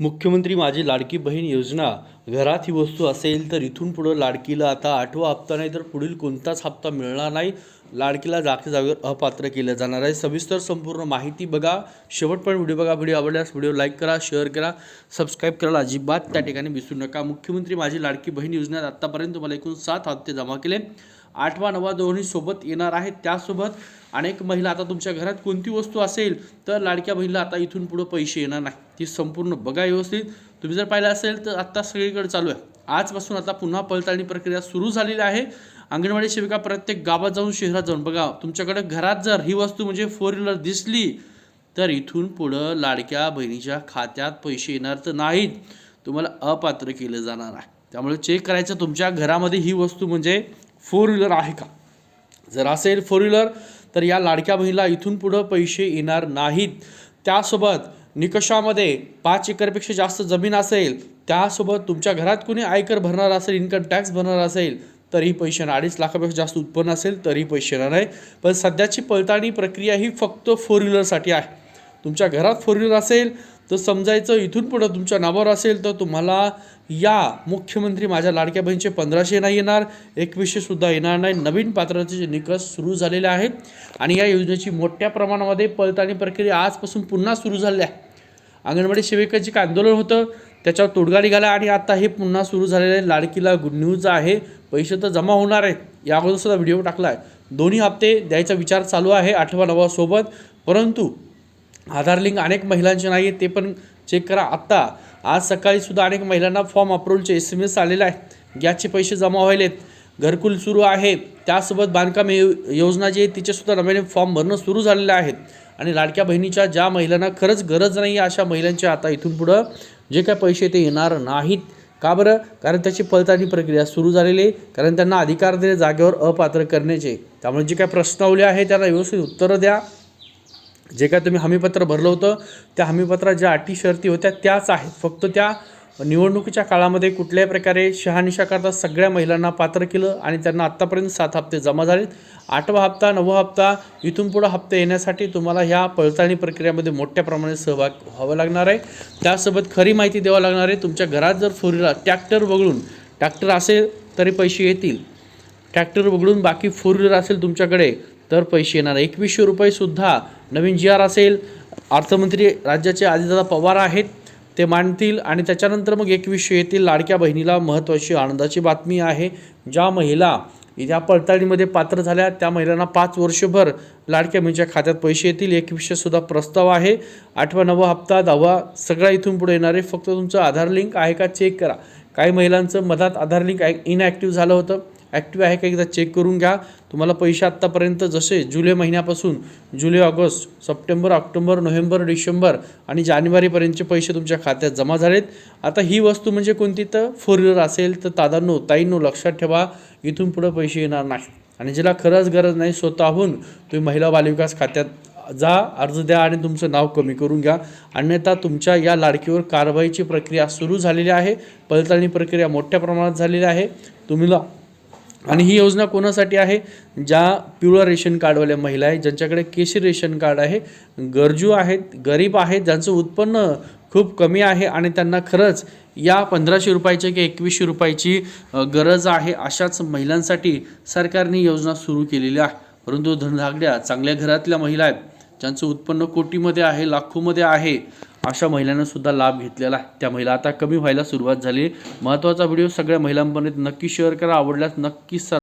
मुख्यमंत्री माझी लाडकी बहीण योजना. घरात ही वस्तू असेल तर इथून पुढं लाडकीला आता आठवा हप्ता नाही तर पुढील कोणताच हप्ता मिळणार नाही. लाडकीला जागे जागेवर अपात्र केलं जाणार आहे. सविस्तर संपूर्ण माहिती बघा. शेवटपर्यंत व्हिडिओ बघा. व्हिडिओ आवडल्यास व्हिडिओ लाईक करा शेअर करा सबस्क्राईब करायला अजिबात त्या ठिकाणी विसरू नका. मुख्यमंत्री माझी लाडकी बहीण योजनेत आत्तापर्यंत तुम्हाला एकूण सात हप्ते जमा केले. आठवा नवा दोन्ही सोबत येणार आहेत. त्यासोबत अनेक महिला आता तुमच्या घरात कोणती वस्तू असेल तर लाडक्या बहिणीला आता इथून पुढं पैसे येणार नाही. ती संपूर्ण बघा व्यवस्थित. तुम्ही जर पाहिलं असेल तर आत्ता सगळीकडे चालू आहे. आजपासून आता पुन्हा पडताळणी प्रक्रिया सुरू झालेली आहे. अंगणवाडी सेविका प्रत्येक गावात जाऊन शहरात जाऊन बघा. तुमच्याकडे घरात जर ही वस्तू म्हणजे फोर व्हीलर दिसली तर इथून पुढं लाडक्या बहिणीच्या खात्यात पैसे येणार तर नाहीत. तुम्हाला अपात्र केलं जाणार आहे. त्यामुळे चेक करायचं तुमच्या घरामध्ये ही वस्तू म्हणजे फोर व्हीलर आहे का? जर असेल फोर व्हीलर तर या लाडक्या बहिणीला इथून पुढं पैसे येणार नाहीत. त्यासोबत निकषामध्ये पाच एकरपेक्षा जास्त जमीन असेल त्यासोबत तुमच्या घरात कोणी आयकर भरणार असेल इन्कम टॅक्स भरणार असेल तरीही पैसे येणार. अडीच लाखापेक्षा जास्त उत्पन्न असेल तरीही पैसे येणार नाही. पण सध्याची पडताळणी प्रक्रिया ही फक्त फोर व्हीलरसाठी आहे. तुमच्या घरात फोर व्हीलर असेल तर समजायचं इथून पुढं तुमच्या नावावर असेल तर तुम्हाला या मुख्यमंत्री माझ्या लाडक्या बहिणीचे पंधराशे नाही येणार एकवीसशेसुद्धा येणार नाही. नवीन पात्रतेचे निकष सुरू झालेले आहेत आणि या योजनेची मोठ्या प्रमाणामध्ये पडताळणी प्रक्रिया आजपासून पुन्हा सुरू झाली आहे. अंगणवाडी सेविकाचे एक आंदोलन होतं त्याच्यावर तोडगा निघाला आणि आता हे पुन्हा सुरू झालेलं आहे. लाडकीला गुड न्यूज आहे पैसे तर जमा होणार आहेत. या अगोदर सुद्धा व्हिडिओ टाकला आहे. दोन्ही हप्ते द्यायचा विचार चालू आहे आठवा नवासोबत परंतु आधार लिंक अनेक महिलांचे नाही आहे ते पण चेक करा. आत्ता आज सकाळीसुद्धा अनेक महिलांना फॉर्म अप्रूव्हलचे एस एम एस आलेला आहे गॅसचे पैसे जमा व्हायलेत. घरकुल सुरू आहे. त्यासोबत बांधकाम योजना जी आहे तिचेसुद्धा नव्याने फॉर्म भरणं सुरू झालेले आहेत. आणि लाडक्या बहिणीच्या ज्या महिलांना खरंच गरज नाही आहे अशा महिलांच्या आता इथून पुढं जे काय पैसे ते येणार नाहीत. का बरं? कारण त्याची पडताळणी प्रक्रिया सुरू झालेली आहे. कारण त्यांना अधिकार दिले जागेवर अपात्र करण्याचे. त्यामुळे जे काय प्रश्नावली आहे त्याला व्यवस्थित उत्तरं द्या. जे काय तुम्ही हमीपत्र भरलं होतं त्या हमीपत्रात ज्या अटी शर्ती होत्या त्याच आहेत. फक्त त्या निवडणुकीच्या काळामध्ये कुठल्याही प्रकारे शहानिशा करता सगळ्या महिलांना पात्र केलं आणि त्यांना आत्तापर्यंत सात हप्ते जमा झालेत. आठवा हप्ता नववा हप्ता इथून पुढं हप्ते येण्यासाठी तुम्हाला ह्या पडताळणी प्रक्रियेमध्ये मोठ्या प्रमाणात सहभाग व्हावं लागणार आहे. त्यासोबत खरी माहिती द्यावं लागणार आहे. तुमच्या घरात जर फोर व्हीलर ट्रॅक्टर वगळून ट्रॅक्टर असेल तरी पैसे येतील. ट्रॅक्टर वगळून बाकी फोर व्हीलर असेल तुमच्याकडे तर पैसे येणार. एकवीसशे रुपयेसुद्धा नवीन जी आर असेल. अर्थमंत्री राज्याचे आदिदादा पवार आहेत ते मांडतील आणि त्याच्यानंतर मग एकवीसशे येतील लाडक्या बहिणीला महत्त्वाची आनंदाची बातमी आहे. ज्या महिला या पडताळणीमध्ये पात्र झाल्या त्या महिलांना पाच वर्षभर लाडक्या बहिणीच्या खात्यात पैसे येतील. एकवीसशेसुद्धा प्रस्ताव आहे. आठवा नवा हप्ता दहावा सगळा इथून पुढे येणार आहे. फक्त तुमचं आधार लिंक आहे का? चेक करा. काही महिलांचं मधात आधार लिंक इनॲक्टिव्ह झालं होतं. ॲक्टिव्ह आहे का एकदा चेक करून घ्या. तुम्हाला पैसे आत्तापर्यंत जसे जुलै महिन्यापासून जुलै ऑगस्ट सप्टेंबर ऑक्टोबर नोव्हेंबर डिसेंबर आणि जानेवारीपर्यंतचे पैसे तुमच्या खात्यात जमा झालेत. आता ही वस्तू म्हणजे कोणती? तर फोर व्हीलर असेल तर दादांनो ताईंनो लक्षात ठेवा इथून पुढं पैसे येणार नाही. आणि ज्याला खरंच गरज नाही स्वतःहून तुम्ही महिला बालविकास खात्यात जा अर्ज द्या आणि तुमचं नाव कमी करून घ्या. अन्यथा तुमच्या या लाडकीवर कारवाईची प्रक्रिया सुरू झालेली आहे. पडताळणी प्रक्रिया मोठ्या प्रमाणात झालेली आहे. तुम्हाला आणि ही योजना कोणासाठी आहे? ज्या पिवळं रेशन कार्डवाल्या महिला आहेत ज्यांच्याकडे केशरी रेशन कार्ड आहे गरजू आहेत गरीब आहेत ज्यांचं उत्पन्न खूप कमी आहे आणि त्यांना खरंच या पंधराशे रुपयाची की एकवीसशे रुपयाची गरज आहे अशाच महिलांसाठी सरकारने योजना सुरू केलेली आहे. परंतु धनधाकड्या चांगल्या घरातल्या महिला आहेत ज्यांचं उत्पन्न कोटीमध्ये आहे लाखोमध्ये आहे अशा महिलांना सुद्धा लाभ घेतलेला आहे. त्या महिला आता कमी व्हायला सुरुवात झाली. महत्त्वाचा व्हिडिओ सगळ्या महिलांपर्यंत नक्की शेअर करा. आवडल्यास नक्की